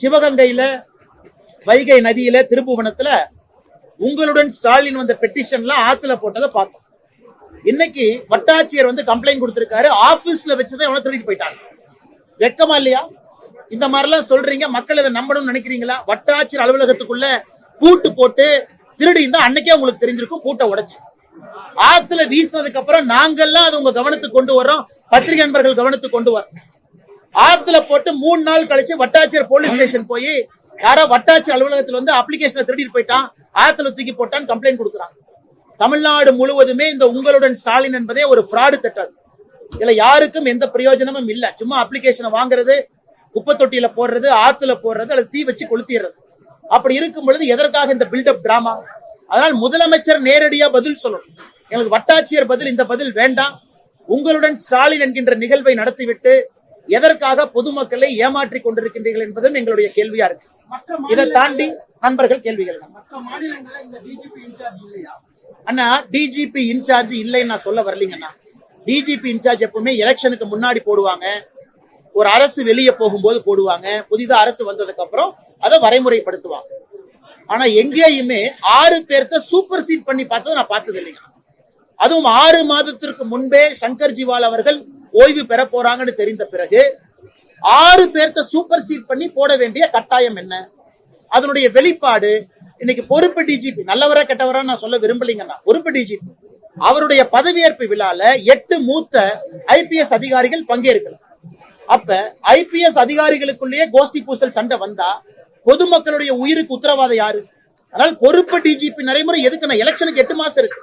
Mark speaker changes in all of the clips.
Speaker 1: சிவகங்கையில வைகை நதியில திருப்புவனத்துல உங்களுடன் ஸ்டாலின் வந்த பெட்டிஷன்லாம் ஆத்துல போட்டதை பார்த்தோம். இன்னைக்கு வட்டாட்சியர் வந்து கம்ப்ளைண்ட் கொடுத்திருக்காரு. ஆபீஸ்ல வச்சுதான் எவனோ திருடிட்டு போயிட்டாங்க. வெட்கமா இல்லையா? இந்த மாதிரிலாம் சொல்றீங்க. மக்கள் இதை நம்பணும்னு நினைக்கிறீங்களா? வட்டாட்சியர் அலுவலகத்துக்குள்ள பூட்டு போட்டு திருடி இருந்தா அன்னைக்கே உங்களுக்கு தெரிஞ்சிருக்கும் பூட்டை உடைச்சு. ஆத்துல வீசினதுக்கு அப்புறம் நாங்கெல்லாம் அது உங்க கவனத்துக்கு கொண்டு வர்றோம். பத்திரிகை நண்பர்கள் கவனத்துக்கு கொண்டு வரோம் ஆத்துல போட்டு மூணு நாள் கழிச்சு வட்டாட்சியர் போலீஸ் ஸ்டேஷன் போய் யாரோ வட்டாட்சியர் அலுவலகத்துல வந்து அப்ளிகேஷனை திருடிட்டு போயிட்டான். ஆத்துல தூக்கி போட்டான்னு கம்ப்ளைண்ட் கொடுக்குறாங்க தமிழ்நாடு முழுவதுமே இந்த உங்களுடன் ஸ்டாலின் என்பதே ஒரு ஃப்ராடு திட்டம். இதுல யாருக்கும் எந்த பிரயோஜனமும் இல்ல. சும்மா அப்ளிகேஷனை வாங்குறது குப்பை தொட்டியில போடுறது ஆத்துல போடுறது அல்லது தீ வச்சு கொளுத்திடுறது. அப்படி இருக்கும் பொழுது எதற்காக இந்த பில்டப் டிராமா அதனால் முதலமைச்சர் நேரடியா பதில் சொல்லணும். எங்களுக்கு வட்டாட்சியர் பதில் இந்த பதில் வேண்டாம். உங்களுடன் ஸ்டாலின் என்கின்ற நிகழ்வை நடத்திவிட்டு எதற்காக பொதுமக்களை ஏமாற்றிக் கொண்டிருக்கின்றீர்கள் என்பதும் எங்களுடைய கேள்வியா இருக்கு. இதை தாண்டி நண்பர்கள் கேள்விகள். அண்ணா டிஜிபி இன்சார்ஜ் இல்லைன்னு நான் சொல்ல வரலீங்கண்ணா டிஜிபி இன்சார்ஜ் எப்பவுமே எலெக்ஷனுக்கு முன்னாடி போடுவாங்க. ஒரு அரசு வெளியே போகும்போது போடுவாங்க. புதிதா அரசு வந்ததுக்கு அப்புறம் அதை வரைமுறைப்படுத்துவாங்க. ஆனா எங்கேயுமே ஆறு பேர்த்த சூப்பர் சீட் பண்ணி பார்த்ததை நான் பார்த்தது இல்லைங்க அதுவும் ஆறு மாதத்திற்கு முன்பே சங்கர் ஜிவால் அவர்கள் ஓய்வு பெற போறாங்கன்னு தெரிந்த பிறகு ஆறு பேர்த்த சூப்பர் சீட் பண்ணி போட வேண்டிய கட்டாயம் என்ன? அதனுடைய வெளிப்பாடு இன்னைக்கு பொறுப்பு டிஜிபி நல்லவரா கெட்டவரா நான் சொல்ல விரும்பலீங்கன்னா பொறுப்பு டிஜிபி அவருடைய பதவியேற்பு விழால எட்டு மூத்த ஐபிஎஸ் அதிகாரிகள் பங்கேற்கலாம். அப்ப ஐபிஎஸ் அதிகாரிகளுக்குள்ளேயே கோஷ்டி பூசல் சண்டை வந்தா பொதுமக்களுடைய உயிருக்கு உத்தரவாதம் யாரு? அதனால் பொறுப்பு டிஜிபி நடைமுறை எதுக்கு? நான் எலெக்ஷனுக்கு எட்டு மாசம் இருக்கு.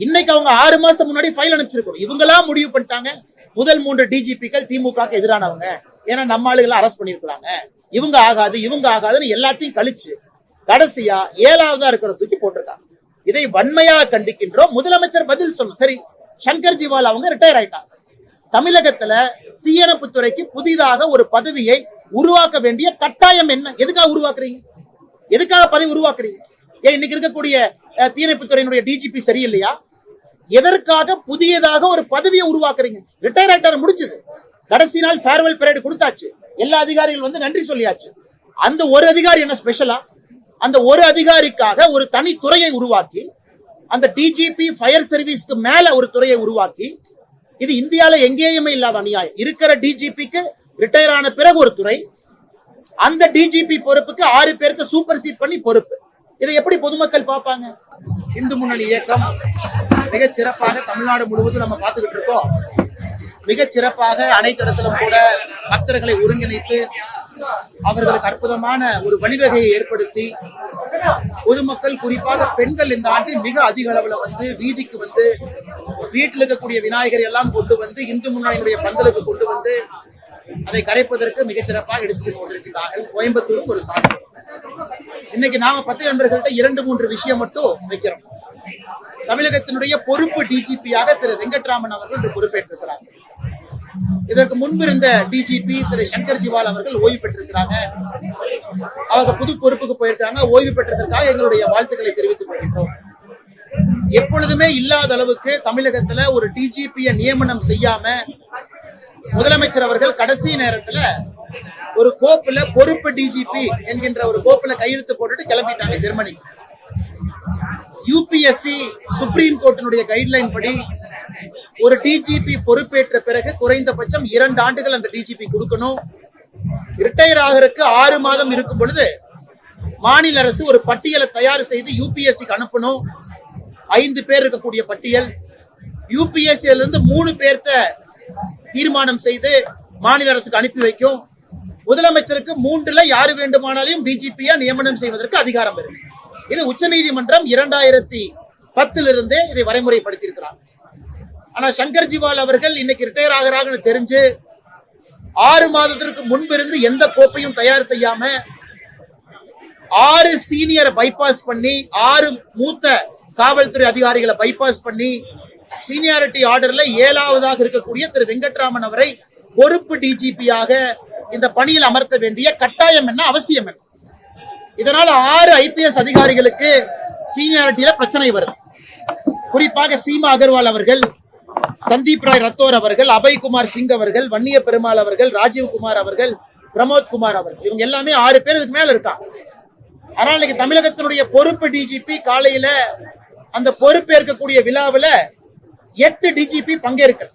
Speaker 1: இன்னைக்கு அவங்க ஆறு மாசம் முன்னாடி ஃபைல் அனுப்பிச்சிருக்கணும். இவங்களா முடிவு பண்ணிட்டாங்க. முதல் மூன்று டிஜிபிக்கள் திமுக எதிரானவங்க. ஏன்னா நம்ம ஆளுகளை அரெஸ்ட் பண்ணிருக்காங்க இவங்க ஆகாது இவங்க ஆகாதுன்னு எல்லாத்தையும் கழிச்சு கடைசியா ஏழாவதா இருக்கிற தூக்கி போட்டிருக்காங்க. இதை வன்மையா கண்டிக்கின்றோம். முதலமைச்சர் பதில் சொல்லணும் சரி சங்கர் ஜிவால் அவங்க ரிட்டையர் ஆயிட்டாங்க. தமிழகத்துல தீயணைப்பு துறைக்கு புதிதாக ஒரு பதவியை உருவாக்க வேண்டிய கட்டாயம் என்ன? எதுக்காக உருவாக்குறீங்க? எதுக்காக பதவி உருவாக்குறீங்க? ஏன் இன்னைக்கு இருக்கக்கூடிய தீயணைப்பு துறையினுடைய டிஜிபி சரியில்லையா? எதற்காக புதியதாக ஒரு பதவியை உருவாக்குறீங்க? ரிட்டையர் ஆயிட்டார் முடிஞ்சது. கடைசி நாள் ஃபேர்வெல் பரேடு கொடுத்தாச்சு. எல்லா அதிகாரிகள் வந்து நன்றி சொல்லியாச்சு. அந்த ஒரு அதிகாரி என்ன ஸ்பெஷலா அந்த ஒரு அதிகாரிக்காக ஒரு தனி துறையை உருவாக்கி அந்த டிஜிபி ஃபயர் சர்வீஸ்க்கு மேல ஒரு துறையை உருவாக்கி இது இந்தியால எங்கேயுமே இல்லாத அநியாயம். இருக்கிற டிஜிபிக்கு ரிட்டையர் ஆன பிறகு ஒரு துறை அந்த டிஜிபி பொறுப்புக்கு ஆறு பேருக்கு சூப்பர் சீட் பண்ணி பொறுப்பு. இதை எப்படி பொதுமக்கள் பார்ப்பாங்க? இந்து முன்னணி இயக்கம் மிக சிறப்பாக தமிழ்நாடு முழுவதும் நம்ம பார்த்துக்கிட்டு இருக்கோம். மிகச் சிறப்பாக அனைத்து இடத்திலும் கூட பக்தர்களை ஒருங்கிணைத்து அவர்களுக்கு அற்புதமான ஒரு வழிவகையை ஏற்படுத்தி பொதுமக்கள் குறிப்பாக பெண்கள் இந்த ஆண்டு மிக அதிக அளவுல வந்து வீதிக்கு வந்து வீட்டில் இருக்கக்கூடிய விநாயகர் எல்லாம் கொண்டு வந்து இந்து முன்னணியினுடைய பந்தலுக்கு கொண்டு வந்து அதை கரைப்பதற்கு மிகச்சிறப்பாக எடுத்து சென்று கொண்டிருக்கிறார்கள் கோயம்புத்தூருக்கு ஒரு சான்று இன்னைக்கு நாம பத்து நண்பர்கள்ட்ட இரண்டு மூன்று விஷயம் மட்டும் வைக்கிறோம். தமிழகத்தினுடைய பொறுப்பு டிஜிபியாக திரு வெங்கட்ராமன் அவர்கள் இன்று பொறுப்பேற்றிருக்கிறார். இதற்கு முன்பு இருந்த டிஜிபி திரு சங்கர் ஜிவால் அவர்கள் ஓய்வு பெற்றிருக்கிறாங்க. அவங்க புது பொறுப்புக்கு போயிருக்காங்க ஓய்வு பெற்றதற்காக எங்களுடைய வாழ்த்துக்களை தெரிவித்துக் கொள்கின்றோம். எப்பொழுதுமே இல்லாத அளவுக்கு தமிழகத்துல ஒரு டிஜிபியை நியமனம் செய்யாம முதலமைச்சர் அவர்கள் கடைசி நேரத்துல ஒரு கோப்புல பொறுப்பு டிஜிபி என்கின்ற ஒரு கோப்புல கையெழுத்து போட்டுட்டு கிளம்பிட்டாங்க ஜெர்மனிக்கு. யூபிஎஸ்சி சுப்ரீம் கோர்ட்டினுடைய கைட்லைன் படி ஒரு டிஜிபி பொறுப்பேற்ற பிறகு குறைந்தபட்சம் இரண்டு ஆண்டுகள் அந்த டிஜிபி கொடுக்கணும். ரிட்டையர் ஆகிறதுக்கு ஆறு மாதம் இருக்கும் பொழுது மாநில அரசு ஒரு பட்டியலை தயார் செய்து யூபிஎஸ்சிக்கு அனுப்பணும். ஐந்து பேர் இருக்கக்கூடிய பட்டியல். யூபிஎஸ்சியிலிருந்து மூணு பேர்த்த தீர்மானம் செய்து மாநில அரசுக்கு அனுப்பி வைக்கும். முதலமைச்சருக்கு மூன்றுல யாரு வேண்டுமானாலும் டிஜிபியா நியமனம் செய்வதற்கு அதிகாரம் இருக்கு. இது உச்ச நீதிமன்றம் இரண்டாயிரத்தி பத்துல இதை வரைமுறைப்படுத்தியிருக்கிறார். ஆனா சங்கர் ஜிவால் அவர்கள் இன்னைக்கு ரிட்டையர் ஆகிறாங்கன்னு தெரிஞ்சு ஆறு மாதத்திற்கு முன்பிருந்து எந்த கோப்பையும் தயார் செய்யாம ஆறு சீனியரை பைபாஸ் பண்ணி ஆறு மூத்த காவல்துறை அதிகாரிகளை பைபாஸ் பண்ணி சீனியாரிட்டி ஆர்டர்ல ஏழாவதாக இருக்கக்கூடிய திரு வெங்கட்ராமன் அவரை பொறுப்பு டிஜிபியாக இந்த பணியில் அமர்த்த வேண்டிய கட்டாயம் என்ன அவசியம் என்ன? இதனால ஆறு ஐபிஎஸ் அதிகாரிகளுக்கு சீனியாரிட்டியில பிரச்சனை வருது. குறிப்பாக சீமா அகர்வால் அவர்கள் சந்தீப் ராய் ரத்தோர் அவர்கள் அபய்குமார் சிங் அவர்கள் வன்னிய பெருமாள் அவர்கள் ராஜீவ் குமார் அவர்கள் பிரமோத் குமார் அவர்கள் இவங்க எல்லாமே ஆறு பேர் இதுக்கு மேல இருக்காங்க ஆனால் இன்னைக்கு தமிழகத்தினுடைய பொறுப்பு டிஜிபி காலையில அந்த பொறுப்பேற்கக்கூடிய விழாவுல எட்டு டிஜிபி பங்கேற்கல.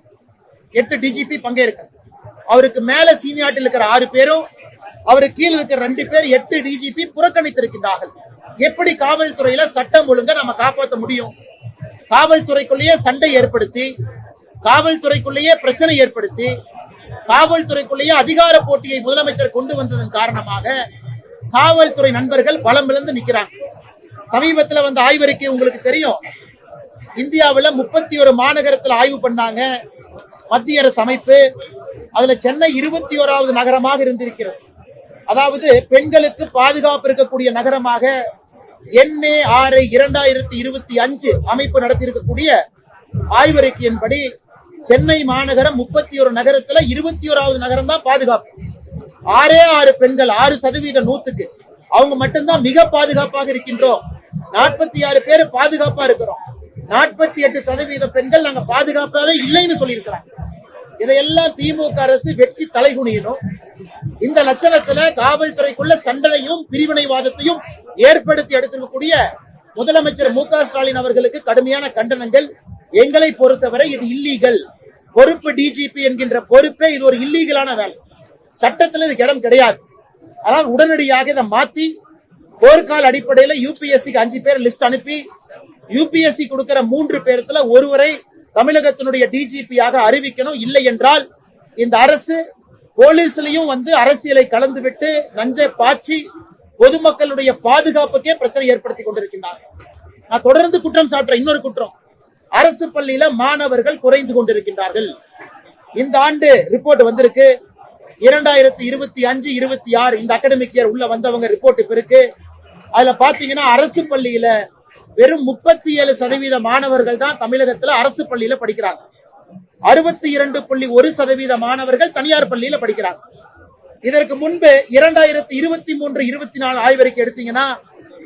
Speaker 1: எட்டு டிஜிபி பங்கேற்கல. அவருக்கு மேல சீனியாட்டில் இருக்கிற ஆறு பேரும் அவருக்கு கீழே இருக்கிற ரெண்டு பேர் எட்டு டிஜிபி புறக்கணித்திருக்கின்றார்கள். எப்படி காவல்துறையில சட்டம் ஒழுங்க நம்ம காப்பாற்ற முடியும்? காவல்துறைக்குள்ளேயே சண்டை ஏற்படுத்தி காவல்துறைக்குள்ளேயே பிரச்சனை ஏற்படுத்தி காவல்துறைக்குள்ளேயே அதிகார போட்டியை முதலமைச்சர் கொண்டு வந்ததன் காரணமாக காவல்துறை நண்பர்கள் பலம் இழந்து நிக்கிறாங்க. சமீபத்துல வந்த ஆய்வறிக்கை உங்களுக்கு தெரியும். இந்தியாவில் முப்பத்தி ஒரு மாநகரத்தில் ஆய்வு பண்ணாங்க. மத்திய அரசு அமைப்பு. அதில் சென்னை இருபத்தி ஓராவது நகரமாக இருந்திருக்கிறது. அதாவது பெண்களுக்கு பாதுகாப்பு இருக்கக்கூடிய நகரமாக என்ஏ ஆறு இரண்டாயிரத்தி இருபத்தி அஞ்சு அமைப்பு நடத்தியிருக்கக்கூடிய ஆய்வறிக்கையின்படி சென்னை மாநகரம் முப்பத்தி ஒரு நகரத்துல இருபத்தி ஓராவது நகரம் தான் பாதுகாப்பு. ஆறே ஆறு பெண்கள் ஆறு சதவீத நூத்துக்கு. அவங்க மட்டும்தான் மிக பாதுகாப்பாக இருக்கின்றோம். நாற்பத்தி ஆறு பேர் பாதுகாப்பா இருக்கிறோம். நாற்பத்தி எட்டு சதவீத பெண்கள் நாங்க பாதுகாப்பாவே இல்லைன்னு சொல்லியிருக்கிறாங்க. இதையெல்லாம் திமுக அரசு வெட்கி தலைகுனியணும். இந்த லட்சணத்துல காவல்துறைக்குள்ள சண்டனையும் பிரிவினைவாதத்தையும் ஏற்படுத்தி எடுத்திருக்கக்கூடிய முதலமைச்சர் மு ஸ்டாலின் அவர்களுக்கு கடுமையான கண்டனங்கள். எங்களை பொறுத்தவரை இது இல்லீகல் பொறுப்பு டிஜிபி என்கின்ற பொறுப்பே இது ஒரு இல்லீகலான வேலை. சட்டத்துல இதுக்கு இடம் கிடையாது. ஆனால் உடனடியாக இதை மாத்தி போர்க்கால அடிப்படையில யூபிஎஸ்சிக்கு அஞ்சு பேர் லிஸ்ட் அனுப்பி யூபிஎஸ்சி கொடுக்கிற மூன்று பேர்த்துல ஒருவரை தமிழகத்தினுடைய டிஜிபியாக அறிவிக்கணும். இல்லை என்றால் இந்த அரசு போலீஸ்லயும் வந்து அரசியலை கலந்துவிட்டு நஞ்சை பாய்ச்சி பொதுமக்களுடைய பாதுகாப்புக்கே பிரச்சனை ஏற்படுத்தி கொண்டிருக்கின்றார். நான் தொடர்ந்து குற்றம் சாட்டுறேன் இன்னொரு குற்றம். அரசு பள்ளியில மாணவர்கள் குறைந்து கொண்டிருக்கின்றார்கள். இந்த ஆண்டு ரிப்போர்ட் வந்திருக்கு. இரண்டாயிரத்தி இருபத்தி அஞ்சு இருபத்தி ஆறு இந்த அகாடமிக் இயர் உள்ள வந்தவங்க ரிப்போர்ட் இப்ப இருக்கு. அதுல பாத்தீங்கன்னா அரசு பள்ளியில வெறும் முப்பத்தி ஏழு சதவீத மாணவர்கள் தான் தமிழகத்துல அரசு பள்ளியில படிக்கிறாங்க. அறுபத்தி இரண்டு புள்ளி ஒரு சதவீத மாணவர்கள் தனியார் பள்ளியில படிக்கிறாங்க. இதற்கு முன்பு இரண்டாயிரத்தி இருபத்தி மூன்று இருபத்தி நாலு ஆய்வறிக்கை எடுத்தீங்கன்னா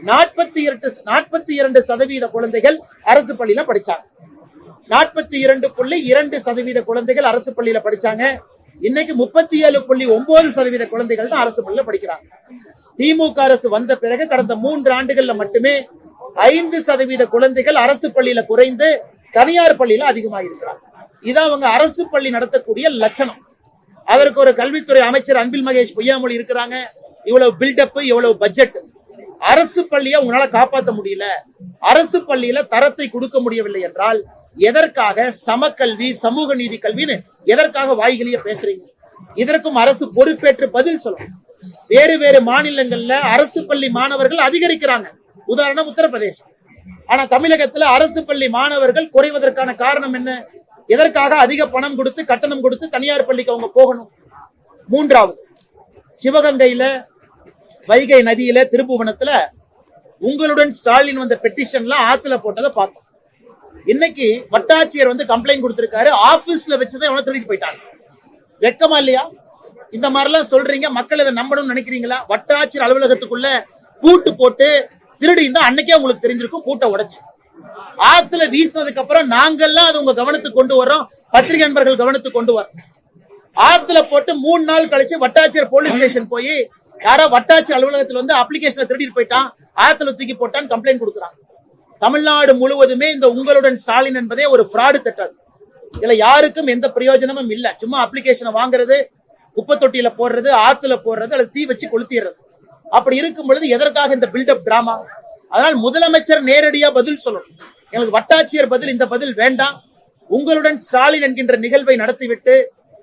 Speaker 1: நாற்பத்தி இரண்டு நாற்பத்தி இரண்டு சதவீத குழந்தைகள் அரசு பள்ளியில படிச்சாங்க. நாற்பத்தி இரண்டு புள்ளி இரண்டு சதவீத குழந்தைகள் அரசு பள்ளியில படிச்சாங்க. இன்னைக்கு முப்பத்தி ஏழு புள்ளி ஒன்பது சதவீத குழந்தைகள் தான் அரசு பள்ளியில படிக்கிறாங்க. திமுக அரசு வந்த பிறகு கடந்த மூன்று ஆண்டுகள்ல மட்டுமே ஐந்து சதவீத குழந்தைகள் அரசு பள்ளியில குறைந்து தனியார் பள்ளியில அதிகமாக இருக்கிறாங்க இதான் அவங்க அரசு பள்ளி நடத்தக்கூடிய லட்சணம். அதற்கு ஒரு கல்வித்துறை அமைச்சர் அன்பில் மகேஷ் பொய்யாமொழி இருக்கிறாங்க. இவ்வளவு பில்டப் இவ்வளவு பட்ஜெட் அரசு பள்ளியை உங்களால காப்பாற்ற முடியல. அரசு பள்ளியில தரத்தை கொடுக்க முடியவில்லை என்றால் எதற்காக சமக்கல்வி சமூக நீதி கல்வின்னு எதற்காக வாய்களையே பேசுறீங்க? இதற்கும் அரசு பொறுப்பேற்று பதில் சொல்லணும். வேறு வேறு மாநிலங்கள்ல அரசு பள்ளி மாணவர்கள் அதிகரிக்கிறாங்க. உதாரணம் உத்தரப்பிரதேசம். ஆனா தமிழகத்துல அரசு பள்ளி மாணவர்கள் குறைவதற்கான காரணம் என்ன? எதற்காக அதிக பணம் கொடுத்து கட்டணம் கொடுத்து தனியார் பள்ளிக்கு அவங்க போகணும்? மூன்றாவது சிவகங்கையில வைகை நதியில திருப்புவனத்துல உங்களுடன் ஸ்டாலின் வந்த பெட்டிஷன்ல ஆத்துல போட்டதை பார்த்தோம். இன்னைக்கு வட்டாட்சியர் வந்து கம்ப்ளைண்ட் கொடுத்திருக்காரு. ஆபீஸ்ல வச்சுதான் எவனோ திருடிட்டு போயிட்டாங்க. வெக்கமா இல்லையா? இந்த மாதிரிலாம் சொல்றீங்க. மக்கள் இதை நம்பணும்னு நினைக்கிறீங்களா? வட்டாட்சியர் அலுவலகத்துக்குள்ள பூட்டு போட்டு திருடி இருந்தா அன்னைக்கே உங்களுக்கு தெரிஞ்சிருக்கும் கூட்ட உடைச்சு. ஆத்துல வீசினதுக்கு அப்புறம் நாங்கெல்லாம் அது உங்க கவனத்துக்கு கொண்டு வர்றோம். பத்திரிகை நண்பர்கள் கவனத்துக்கு கொண்டு வரோம் ஆத்துல போட்டு மூணு நாள் கழிச்சு வட்டாட்சியர் போலீஸ் ஸ்டேஷன் போய் யாரோ வட்டாட்சியர் அலுவலகத்துல வந்து அப்ளிகேஷனை திருடிட்டு போயிட்டான். ஆத்துல தூக்கி போட்டான்னு கம்ப்ளைண்ட் கொடுக்குறாங்க. தமிழ்நாடு முழுவதுமே இந்த உங்களுடன் ஸ்டாலின் என்பதே ஒரு ஃப்ராடு திட்டம். இதுல யாருக்கும் எந்த பிரயோஜனமும் இல்ல. சும்மா அப்ளிகேஷனை வாங்குறது குப்பை தொட்டியில போடுறது ஆத்துல போடுறது அல்லது தீ வச்சு கொளுத்திடுறது. அப்படி இருக்கும் பொழுது எதற்காக இந்த பில்டப் டிராமா அதனால் முதலமைச்சர் நேரடியா பதில் சொல்லணும். எங்களுக்கு வட்டாட்சியர் பதில் இந்த பதில் வேண்டாம். உங்களுடன் ஸ்டாலின் என்கின்ற நிகழ்வை நடத்திவிட்டு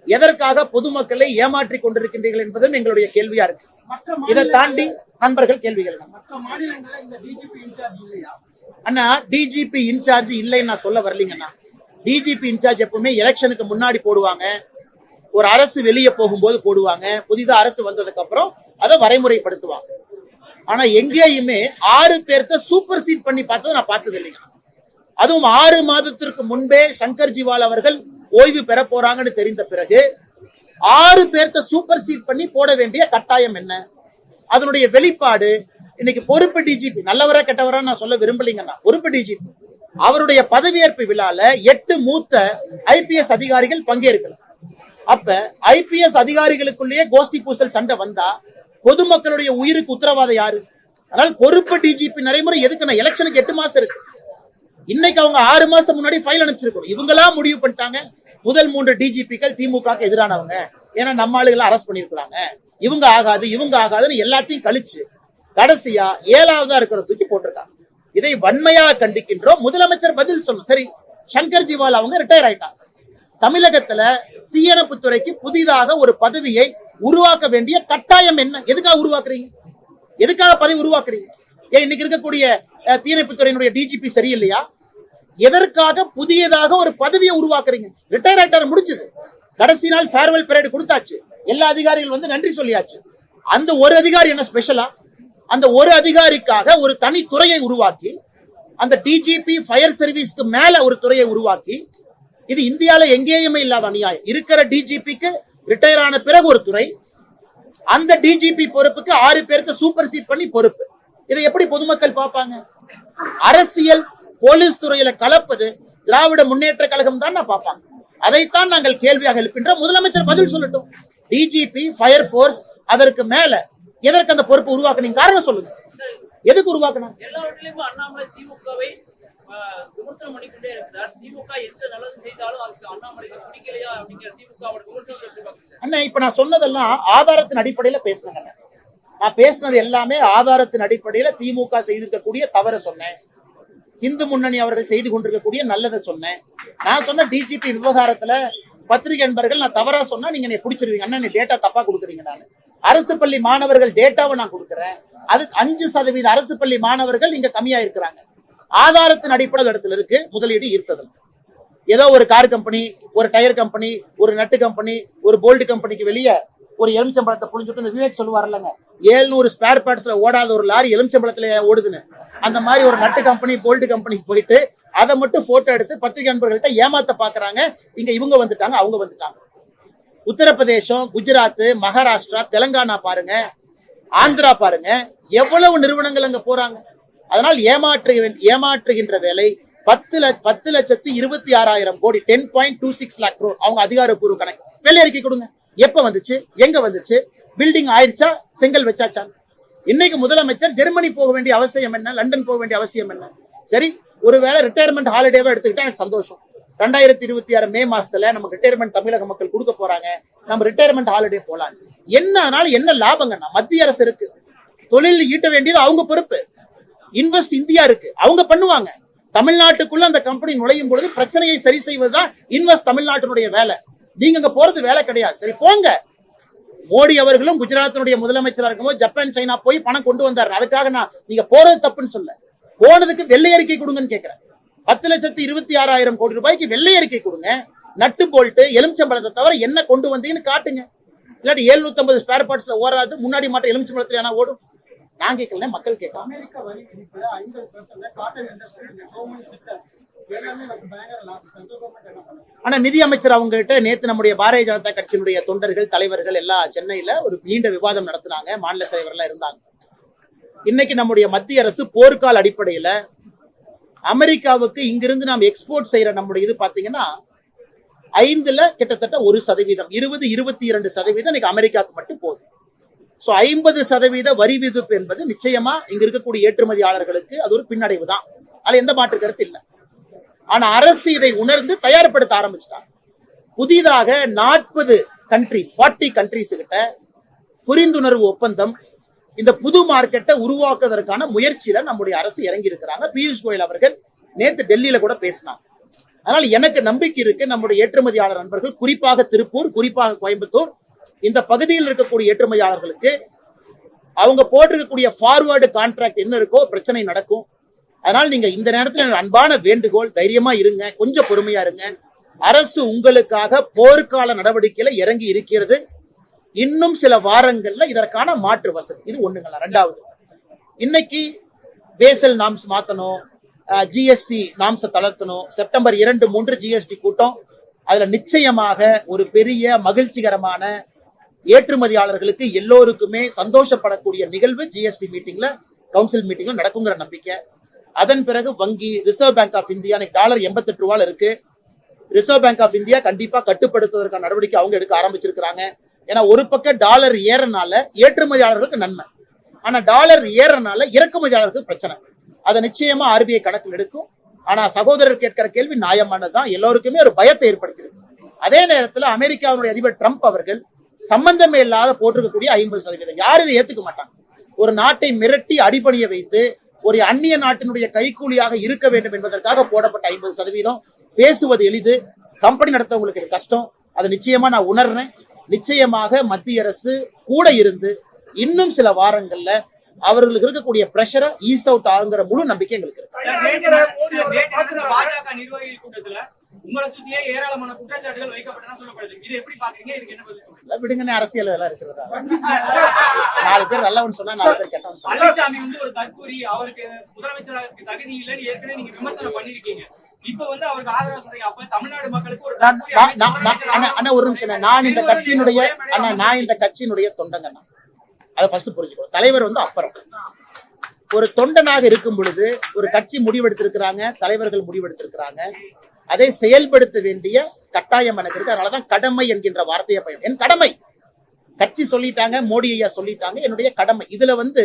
Speaker 1: எதற்காக பொதுமக்களை ஏமாற்றிக் கொண்டிருக்கின்றீர்கள் என்பதும் எங்களுடைய கேள்வியா இருக்கு. இதை தாண்டி நண்பர்கள் கேள்விகள் அண்ணா டிஜிபி இன்சார்ஜ் இல்லைன்னு நான் சொல்ல வரலீங்கண்ணா டிஜிபி இன்சார்ஜ் எப்பவுமே எலெக்ஷனுக்கு முன்னாடி போடுவாங்க. ஒரு அரசு வெளியே போகும்போது போடுவாங்க. புதிதா அரசு வந்ததுக்கு அப்புறம் அதை வரைமுறைப்படுத்துவாங்க. ஆனா எங்கேயுமே ஆறு பேர்த்த சூப்பர் சீட் பண்ணி பார்த்ததை நான் பார்த்தது இல்லைங்க. அதுவும் ஆறு மாதத்திற்கு முன்பே சங்கர் ஜிவால் அவர்கள் ஓய்வு பெற போறாங்கன்னு தெரிந்த பிறகு ஆறு பேர்த்த சூப்பர் சீட் பண்ணி போட வேண்டிய கட்டாயம் என்ன? அதனுடைய வெளிப்பாடு இன்னைக்கு பொறுப்பு டிஜிபி நல்லவரா கெட்டவரா நான் சொல்ல விரும்பலைங்கண்ணா. பொறுப்பு டிஜிபி அவருடைய பதவியேற்பு விழால எட்டு மூத்த ஐபிஎஸ் அதிகாரிகள் பங்கேற்கலாம் அப்ப ஐபிஎஸ் அதிகாரிகளுக்குள்ளேயே கோஷ்டி பூசல் சண்டை வந்தா பொதுமக்களுடைய உயிருக்கு உத்தரவாதம் யாரு? அதனால் பொறுப்பு டிஜிபி நடைமுறை எதுக்கு நான் எலெக்ஷனுக்கு எட்டு மாசம் இருக்கு. இன்னைக்கு அவங்க ஆறு மாசம் முன்னாடி ஃபைல் அனுப்பிச்சிருக்கணும். இவங்களா முடிவு பண்ணிட்டாங்க. முதல் மூன்று டிஜிபிக்கள் திமுக எதிரானவங்க. ஏன்னா நம்ம ஆளுகளை அரெஸ்ட் பண்ணிருக்கிறாங்க. இவங்க ஆகாது இவங்க ஆகாதுன்னு எல்லாத்தையும் கழிச்சு கடைசியா ஏழாவதா இருக்கிற தூக்கி போட்டிருக்காங்க. இதை வன்மையா கண்டிக்கின்றோம். முதலமைச்சர் பதில் சொல்லணும். சரி சங்கர் ஜிவால் அவங்க ரிட்டையர் ஆயிட்டாங்க. தமிழகத்துல தீயணைப்புத்துறைக்கு புதிதாக ஒரு பதவியை உருவாக்க வேண்டிய கட்டாயம் என்ன? எதுக்காக உருவாக்குறீங்க? எதுக்காக பதவி உருவாக்குறீங்க? ஏன் இன்னைக்கு இருக்கக்கூடிய தீயணைப்புத்துறையினுடைய டிஜிபி சரியில்லையா? எதற்காக புதியதாக ஒரு பதவியை உருவாக்குறீங்க? ரிட்டையர் ஆயிட்டாரு முடிஞ்சது. கடைசி நாள் ஃபேர்வெல் பரேடு கொடுத்தாச்சு. எல்லா அதிகாரிகள் வந்து நன்றி சொல்லியாச்சு. அந்த ஒரு அதிகாரி என்ன ஸ்பெஷலா அந்த ஒரு அதிகாரிக்காக ஒரு தனி துறையை உருவாக்கி அந்த டிஜிபி ஃபயர் சர்வீஸ்க்கு மேல ஒரு துறையை உருவாக்கி இது இந்தியால எங்கேயுமே இல்லாத அநியாயம். இருக்கிற டிஜிபிக்கு ரிட்டையர் ஆன பிறகு ஒரு துறை அந்த டிஜிபி பொறுப்புக்கு ஆறு பேருக்கு சூப்பர் சீட் பண்ணி பொறுப்பு. இதை எப்படி பொதுமக்கள் பார்ப்பாங்க? அரசியல் போலீஸ் துறையில கலப்பது திராவிட முன்னேற்ற கழகம் தான் நான் பார்ப்பாங்க. அதைத்தான் நாங்கள் கேள்வியாக எழுப்பின்ற முதலமைச்சர் பதில் சொல்லட்டும். டிஜிபி ஃபயர் ஃபோர்ஸ் அதற்கு மேல எதற்கு அந்த பொறுப்பு உருவாக்கணும் காரணம் சொல்லுங்க. எதுக்கு உருவாக்கணும்
Speaker 2: அண்ணாமலை திமுகவை விமர்சனம் இருக்கிறார். திமுக எந்த நல்லது செய்தாலும் அதுக்கு அண்ணாமலைக்கு பிடிக்கலையா அப்படிங்கிற திமுகவோட
Speaker 1: அண்ணன் இப்ப நான் சொன்னதெல்லாம் ஆதாரத்தின் அடிப்படையில பேசுனேங்க அண்ணன் நான் பேசினது எல்லாமே ஆதாரத்தின் அடிப்படையில திமுக செய்திருக்கக்கூடிய தவற சொன்னேன். இந்து முன்னணி அவர்கள் செய்து கொண்டிருக்கக்கூடிய நல்லதை சொன்னேன். நான் சொன்ன டிஜிபி விவகாரத்துல பத்திரிகை நண்பர்கள் நான் தவறா சொன்னா நீங்க என்னை பிடிச்சிருவீங்க. அண்ணன் டேட்டா தப்பா கொடுக்குறீங்க நான். அரசு பள்ளி மாணவர்கள் டேட்டாவை நான் கொடுக்குறேன். அது அஞ்சு சதவீத அரசு பள்ளி மாணவர்கள் இங்க கம்மியா இருக்கிறாங்க. ஆதாரத்தின் அடிப்படை இடத்துல இருக்கு முதலீடு ஈர்த்ததில். ஏதோ ஒரு கார் கம்பெனி ஒரு டயர் கம்பெனி ஒரு நட்டு கம்பெனி ஒரு போல்டு கம்பெனிக்கு வெளியே ஒரு எலுமிச்சம்பழத்தை புளிஞ்சுட்டு இந்த விவேக் சொல்லுவார் இல்லைங்க ஏழ்நூறு ஸ்பேர் பார்ட்ஸ்ல ஓடாத ஒரு லாரி எலுமிச்சம்பழத்துல ஓடுதுன்னு. அந்த மாதிரி ஒரு நட்டு கம்பெனி போல்டு கம்பெனிக்கு போயிட்டு அதை மட்டும் போட்டோ எடுத்து பத்திரிகை நண்பர்கள்ட்ட ஏமாத்த பாக்குறாங்க. இங்க இவங்க வந்துட்டாங்க அவங்க வந்துட்டாங்க. உத்தரப்பிரதேசம் குஜராத் மகாராஷ்டிரா தெலங்கானா பாருங்க ஆந்திரா பாருங்க எவ்வளவு நிறுவனங்கள் அங்க போறாங்க. அதனால் ஏமாற்று ஏமாற்றுகின்ற வேலை பத்து லட்ச பத்து லட்சத்து இருபத்தி ஆறாயிரம் கோடி ten point two six lakh crore. அவங்க அதிகாரப்பூர்வ கணக்கு. வெள்ளை அறிக்கை கொடுங்க. எப்ப வந்துச்சு? எங்க வந்துச்சு? பில்டிங் ஆயிடுச்சா? செங்கல் வச்சாச்சா? இன்னைக்கு முதலமைச்சர் ஜெர்மனி போக வேண்டிய அவசியம் என்ன? லண்டன் போக வேண்டிய அவசியம் என்ன? சரி ஒருவேளை ரிட்டையர்மெண்ட் ஹாலிடேவா எடுத்துக்கிட்டா எனக்கு சந்தோஷம். ரெண்டாயிரத்தி இருபத்தி ஆறு மே மாசத்துல நமக்கு ரிட்டையர்மெண்ட் தமிழக மக்கள் கொடுக்க போறாங்க. நம்ம ரிட்டையர்மெண்ட் ஹாலிடே போலாம் என்ன என்ன லாபங்கண்ணா? மத்திய அரசு இருக்கு. தொழில் ஈட்ட வேண்டியது அவங்க பொறுப்பு. இன்வெஸ்ட் இந்தியா இருக்கு. அவங்க பண்ணுவாங்க. தமிழ்நாட்டுக்குள்ள அந்த கம்பெனி நுழையும் பொழுது பிரச்சனையை சரி செய்வதுதான் இன்வெஸ்ட் தமிழ்நாட்டினுடைய வேலை. நீங்க அங்க போறது வேலை கிடையாது. சரி போங்க. மோடி அவர்களும் குஜராத்தினுடைய முதலமைச்சரா இருக்கும்போது ஜப்பான் சைனா போய் பணம் கொண்டு வந்தாரு. அதுக்காக நான் நீங்க போறது தப்புன்னு சொல்ல போனதுக்கு வெள்ளை அறிக்கை கொடுங்கன்னு கேட்கிறேன் பத்து லட்சத்து இருபத்தி ஆறாயிரம் கோடி ரூபாய்க்கு வெள்ளை அறிக்கை கொடுங்க. நட்டு போல்ட்டு எலுமிச்சம்பழத்தை தவிர என்ன கொண்டு வந்தீங்கன்னு காட்டுங்க. இல்லாட்டி 750 ஸ்பேர் பார்ட்ஸ்ல ஓடாது முன்னாடி மாட்ட எலுமிச்சம்பழத்துல ஏன்னா ஓடும். நான் கேட்கல மக்கள் கேட்கலாம்.
Speaker 3: அமெரிக்க வரி விதிப்புல ஐம்பது பர்சன்ட் காட்டன் இண்டஸ்ட்ரி
Speaker 1: ஆனா நிதி அமைச்சர் அவங்க கிட்ட நேத்து நம்முடைய பாரதிய ஜனதா கட்சியினுடைய தொண்டர்கள் தலைவர்கள் எல்லாம் சென்னையில ஒரு நீண்ட விவாதம் நடத்தினாங்க. மாநில தலைவர்லாம் இருந்தாங்க. இன்னைக்கு நம்முடைய மத்திய அரசு போர்க்கால அடிப்படையில அமெரிக்காவுக்கு இங்கிருந்து நாம் எக்ஸ்போர்ட் செய்யற நம்முடைய இது பாத்தீங்கன்னா ஐந்துல கிட்டத்தட்ட ஒரு சதவீதம் இருபது இருபத்தி இரண்டு சதவீதம் இன்னைக்கு அமெரிக்காவுக்கு மட்டும் போகுது சோ ஐம்பது சதவீத வரி விதிப்பு என்பது நிச்சயமா இங்க இருக்கக்கூடிய ஏற்றுமதியாளர்களுக்கு அது ஒரு பின்னடைவு தான் அதுல எந்த மாற்று கருத்து இல்லை. ஆனா அரசு இதை உணர்ந்து தயார்படுத்த ஆரம்பிச்சிட்டாங்க. புதிதாக நாற்பது கண்ட்ரிஸ் ஃபார்ட்டி கண்ட்ரிஸ் கிட்ட புரிந்துணர்வு ஒப்பந்தம் இந்த புது மார்க்கெட்டை உருவாக்குவதற்கான முயற்சியில நம்முடைய அரசு இறங்கி இருக்கிறாங்க பியூஷ் கோயல் அவர்கள் நேத்து டெல்லியில கூட பேசினாங்க. அதனால எனக்கு நம்பிக்கை இருக்கு. நம்முடைய ஏற்றுமதியாளர் நண்பர்கள் குறிப்பாக திருப்பூர் குறிப்பாக கோயம்புத்தூர் இந்த பகுதியில் இருக்கக்கூடிய ஏற்றுமதியாளர்களுக்கு அவங்க போட்டிருக்கக்கூடிய ஃபார்வர்டு கான்ட்ராக்ட் என்ன இருக்கோ பிரச்சனை நடக்கும். அதனால நீங்க இந்த நேரத்தில் அன்பான வேண்டுகோள் தைரியமா இருங்க கொஞ்சம் பொறுமையா இருங்க. அரசு உங்களுக்காக போர்க்கால நடவடிக்கையில இறங்கி இருக்கிறது. இன்னும் சில வாரங்கள்ல இதற்கான மாற்று வசதி. இது ஒண்ணுங்களா? ரெண்டாவது. இன்னைக்கு பேசல் நாம்ஸ் மாத்தணும் ஜிஎஸ்டி நாம்ஸை தளர்த்தணும். செப்டம்பர் இரண்டு மூன்று ஜிஎஸ்டி கூட்டம். அதுல நிச்சயமாக ஒரு பெரிய மகிழ்ச்சிகரமான ஏற்றுமதியாளர்களுக்கு எல்லோருக்குமே சந்தோஷப்படக்கூடிய நிகழ்வு ஜிஎஸ்டி மீட்டிங்ல கவுன்சில் மீட்டிங்ல நடக்குங்கிற நம்பிக்கை. அதன் பிறகு வங்கி ரிசர்வ் பேங்க் ஆஃப் இந்தியா இன்னைக்கு டாலர் எண்பத்தெட்டு ரூபால இருக்கு. ரிசர்வ் பேங்க் ஆஃப் இந்தியா கண்டிப்பா கட்டுப்படுத்துவதற்கான நடவடிக்கை அவங்க எடுக்க ஆரம்பிச்சிருக்கிறாங்க. ஏன்னா ஒரு பக்கம் டாலர் ஏறனால ஏற்றுமதியாளர்களுக்கு நன்மை. ஆனா டாலர் ஏறனால இறக்குமதியாளர்களுக்கு பிரச்சனை. அதை நிச்சயமா ஆர்பிஐ கணக்கில் எடுக்கும். ஆனா சகோதரர் கேட்கிற கேள்வி நியாயமானதுதான். எல்லோருக்குமே ஒரு பயத்தை ஏற்படுத்தியிருக்கு. அதே நேரத்தில் அமெரிக்காவுடைய அதிபர் ட்ரம்ப் அவர்கள் சம்பந்தமே இல்லாத போட்டிருக்கக்கூடிய ஐம்பது சதவீதம். யாரும் இதை ஏத்துக்க மாட்டாங்க. ஒரு நாட்டை மிரட்டி அடிபணிய வைத்து ஒரு அந்நிய நாட்டினுடைய கைக்கூலியாக இருக்க வேண்டும் என்பதற்காக போடப்பட்ட ஐம்பது சதவீதம். பேசுவது எளிது. கம்பெனி நடத்தவங்களுக்கு இது கஷ்டம். அதை நிச்சயமா நான் உணர்றேன். நிச்சயமாக மத்திய அரசு கூட இருந்து இன்னும் சில வாரங்கள்ல அவர்களுக்கு இருக்கக்கூடிய பிரஷரை ஈஸ் அவுட் ஆகுங்கிற முழு நம்பிக்கை எங்களுக்கு இருக்கு.
Speaker 4: உங்களை சுத்தியே ஏராளமான குற்றச்சாட்டுகள் வைக்கப்பட்டதா சொல்லப்படுது. இது எப்படி பாக்குறீங்க இதுக்கு என்ன பதில்
Speaker 1: விடுங்கன்னு அரசியல் இதெல்லாம் இருக்கிறதா? நாலு பேர் நல்லவன் சொன்னா நாலு பேர் கெட்டவன்
Speaker 4: பழனிசாமி வந்து ஒரு தற்கூரி அவருக்கு முதலமைச்சராக தகுதி இல்லைன்னு ஏற்கனவே நீங்க விமர்சனம் பண்ணிருக்கீங்க ஒரு
Speaker 1: நிமிஷம். நான் இந்த கட்சியினுடைய அண்ணா நான் இந்த கட்சியினுடைய தொண்டங்கண்ணா அதை ஃபர்ஸ்ட் புரிஞ்சுக்கணும். தலைவர் வந்து அப்புறம். ஒரு தொண்டனாக இருக்கும் பொழுது ஒரு கட்சி முடிவெடுத்திருக்கிறாங்க தலைவர்கள் முடிவெடுத்திருக்கிறாங்க. அதை செயல்படுத்த வேண்டிய கட்டாயம் எனக்கு இருக்கு அதனாலதான் கடமை என்கின்ற வார்த்தையை பயன் என் கடமை. கட்சி சொல்லிட்டாங்க மோடி ஐயா சொல்லிட்டாங்க என்னுடைய கடமை. இதுல வந்து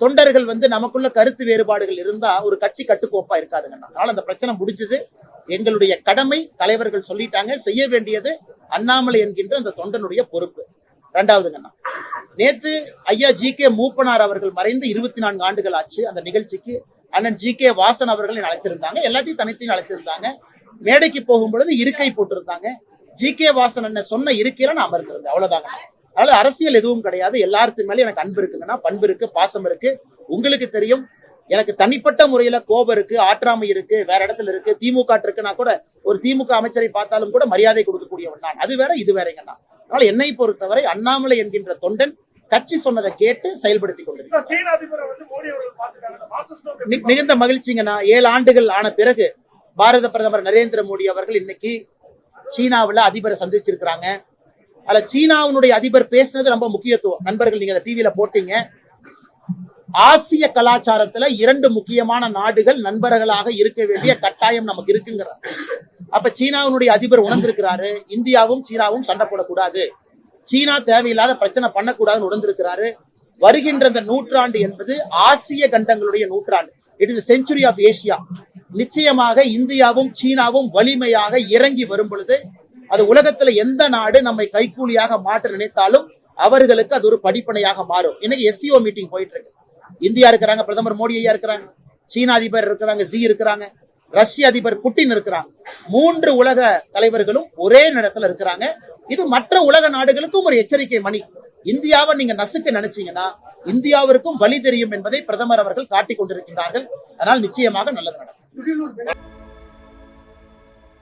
Speaker 1: தொண்டர்கள் வந்து நமக்குள்ள கருத்து வேறுபாடுகள் இருந்தா ஒரு கட்சி கட்டுக்கோப்பா இருக்காதுங்கண்ணா. அதனால அந்த பிரச்சனை முடிஞ்சது. எங்களுடைய கடமை தலைவர்கள் சொல்லிட்டாங்க செய்ய வேண்டியது அண்ணாமலை என்கின்ற அந்த தொண்டனுடைய பொறுப்பு. ரெண்டாவதுங்கண்ணா நேத்து ஐயா ஜி கே மூப்பனார் அவர்கள் மறைந்து இருபத்தி நான்கு ஆண்டுகள் ஆச்சு. அந்த நிகழ்ச்சிக்கு அண்ணன் ஜி கே வாசன் அவர்களை அழைச்சிருந்தாங்க எல்லாத்தையும் தனித்தையும் அழைச்சிருந்தாங்க மேடைக்கு போகும் பொழுது இருக்கை போட்டிருந்தாங்க. ஜி கே வாசன் அண்ணன் சொன்ன இருக்கையில நான் அமர்ந்திருந்தேன். அவ்வளவுதாங்க அதனால அரசியல் எதுவும் கிடையாது. எல்லாத்து மேலே எனக்கு அன்பு இருக்குங்கன்னா பண்பு இருக்கு பாசம் இருக்கு. உங்களுக்கு தெரியும். எனக்கு தனிப்பட்ட முறையில கோபம் இருக்கு ஆற்றாமை இருக்கு வேற இடத்துல இருக்கு திமுக இருக்குன்னா கூட ஒரு திமுக அமைச்சரை பார்த்தாலும் கூட மரியாதை கொடுக்கக்கூடியவன் நான். அது வேற இது வேறங்கண்ணா அதனால என்னை பொறுத்தவரை அண்ணாமலை என்கின்ற தொண்டன் கட்சி சொன்னதை கேட்டு செயல்படுத்திக் கொண்டிருக்கிறார் மிகுந்த மகிழ்ச்சிங்கண்ணா ஏழு ஆண்டுகள் ஆன பிறகு பாரத பிரதமர் நரேந்திர மோடி அவர்கள் இன்னைக்கு சீனாவுல அதிபரை சந்திச்சிருக்கிறாங்க. அதுல சீனாவினுடைய அதிபர் பேசினது ரொம்ப முக்கியத்துவம். நண்பர்கள் நீங்க டிவியில போட்டீங்க. ஆசிய கலாச்சாரத்துல இரண்டு முக்கியமான நாடுகள் நண்பர்களாக இருக்க வேண்டிய கட்டாயம் நமக்கு இருக்குங்கிறார். அப்ப சீனாவினுடைய அதிபர் உணர்ந்திருக்கிறாரு. இந்தியாவும் சீனாவும் சண்டை போடக்கூடாது. சீனா தேவையில்லாத பிரச்சனை பண்ணக்கூடாதுன்னு உணர்ந்திருக்கிறாரு. வருகின்ற இந்த நூற்றாண்டு என்பது ஆசிய கண்டங்களுடைய நூற்றாண்டு. It is century of Asia நிச்சயமாக இந்தியாவும் சீனாவும் வலிமையாக இறங்கி வரும் பொழுது அது உலகத்துல எந்த நாடு நம்மை கைக்கூலியாக மாற்ற நினைத்தாலும் அவர்களுக்கு அது ஒரு படிப்பனையாக மாறும். இன்னைக்கு எஸ்சிஓ மீட்டிங் போயிட்டு இருக்கு இந்தியா இருக்கிறாங்க பிரதமர் மோடி ஐயா இருக்கிறாங்க சீன அதிபர் இருக்கிறாங்க ஜி இருக்கிறாங்க ரஷ்ய அதிபர் புட்டின் இருக்கிறாங்க. மூன்று உலக தலைவர்களும் ஒரே நேரத்துல இருக்கிறாங்க. இது மற்ற உலக நாடுகளுக்கும் ஒரு எச்சரிக்கை மணி. இந்தியாவை நீங்க நசுக்க நினைச்சீங்கன்னா இந்தியாவிற்கும் வழி தெரியும் என்பதை பிரதமர் அவர்கள் காட்டிக் கொண்டிருக்கின்றார்கள். அதனால் நிச்சயமாக நல்லது நடக்கும்